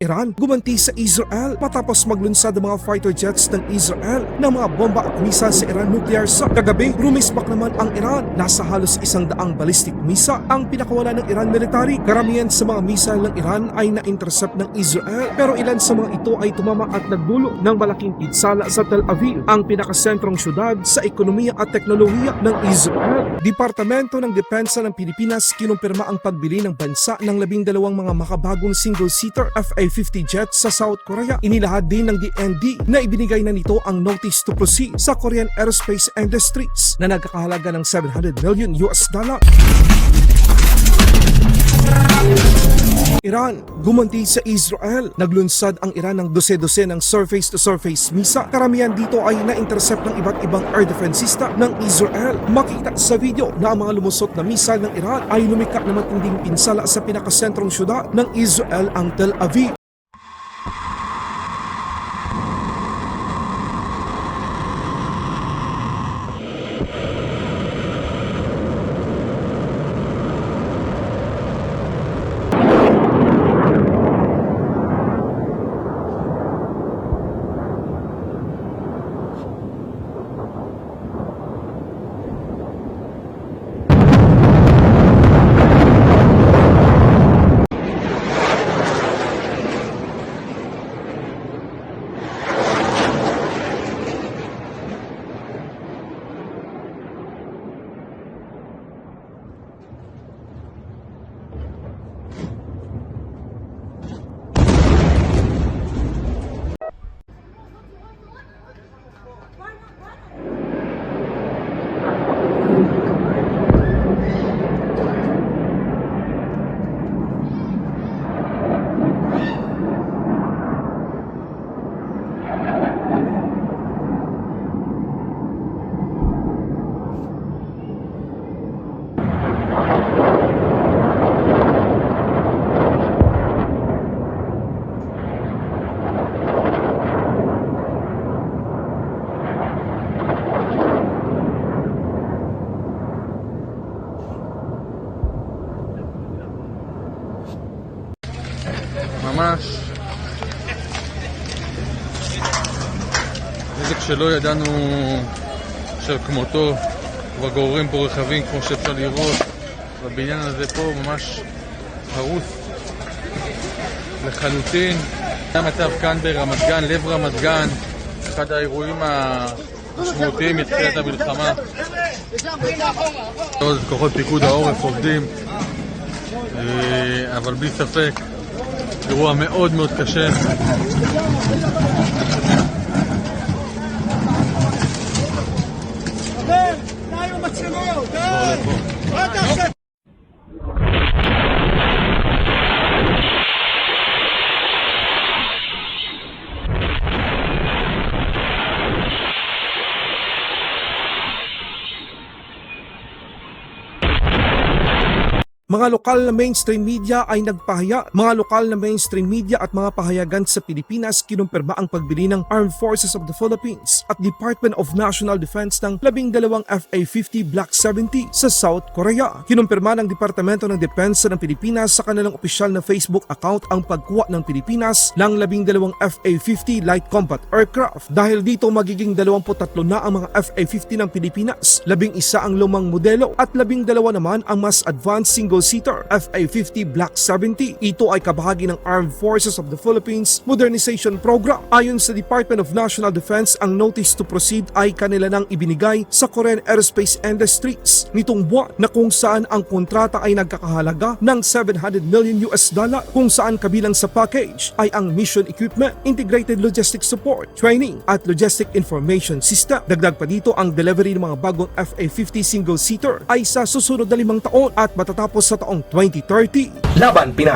Iran gumanti sa Israel patapos maglunsad ang mga fighter jets ng Israel ng mga bomba at misa sa Iran nuclear sa kagabi. Rumispak naman ang Iran. Nasa halos isang daang ballistic misa ang pinakawala ng Iran military. Karamihan sa mga missile ng Iran ay na-intercept ng Israel pero ilan sa mga ito ay tumama at nagdulo ng malaking pinsala sa Tel Aviv, ang pinakasentrong syudad sa ekonomiya at teknolohiya ng Israel. Departamento ng Depensa ng Pilipinas kinumpirma ang pagbili ng bansa ng labing dalawang mga makabagong single-seater FA-50 jets sa South Korea. Inilahad din ng DND na ibinigay na nito ang notice to proceed sa Korean Aerospace Industries na nagkakahalaga ng 700 million US dollar. Iran, gumanti sa Israel. Naglunsad ang Iran ng dose-dose ng surface-to-surface misa. Karamihan dito ay na-intercept ng iba't ibang air defense system ng Israel. Makita sa video na ang mga lumusot na missile ng Iran ay lumikak na matinding pinsala sa pinakasentrong syudad ng Israel ang Tel Aviv. ממש. נזק שלא ידענו של כמותו כבר גוררים פה רכבים כמו שאפשר לראות בבניין הזה פה ממש הרוס לחלוטין. זה המצב כאן ברמת גן, לב רמת גן אחד האירועים המשמעותיים מתחילת המלחמה. כוחות פיקוד העורף עובדים אה, אבל בלי ספק אירוע מאוד מאוד קשה. די, די עם המצלמות, די! Mga lokal na mainstream media ay nagpahaya. Mga lokal na mainstream media at mga pahayagan sa Pilipinas kinumpirma ang pagbili ng Armed Forces of the Philippines at Department of National Defense ng labing dalawang FA-50 Block 70 sa South Korea. Kinumpirma ng Departamento ng Depensa ng Pilipinas sa kanilang opisyal na Facebook account ang pagkuha ng Pilipinas ng labing dalawang FA-50 Light Combat Aircraft. Dahil dito magiging 23 na ang mga FA-50 ng Pilipinas, labing isa ang lumang modelo at labing dalawa naman ang mas advanced single-seater FA-50 Block 70. Ito ay kabahagi ng Armed Forces of the Philippines Modernization Program. Ayon sa Department of National Defense, ang notice to proceed ay kanila nang ibinigay sa Korean Aerospace Industries nitong buwan na kung saan ang kontrata ay nagkakahalaga ng 700 million US dollar kung saan kabilang sa package ay ang mission equipment, integrated logistics support, training at logistic information system. Dagdag pa dito ang delivery ng mga bagong FA-50 single-seater ay sa susunod na limang taon at matatapos sa taong 2030. Laban Pinas